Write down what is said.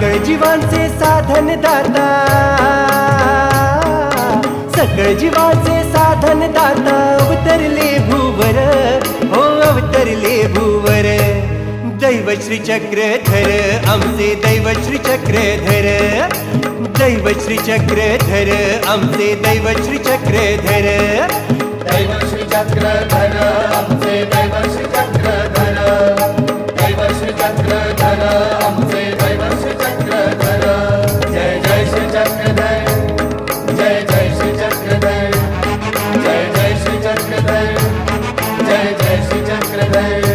सकळ जीवांचे साधन दाता। सकळ जीवांचे साधन दाता। अवतरले भूवर, हो अवतरले भूवर। दैव श्री चक्रधर आमचे दैव श्री चक्रधर। दैव श्री चक्रधर आमचे दैव श्री चक्रधर। दैव श्री चक्रधर आमचे away.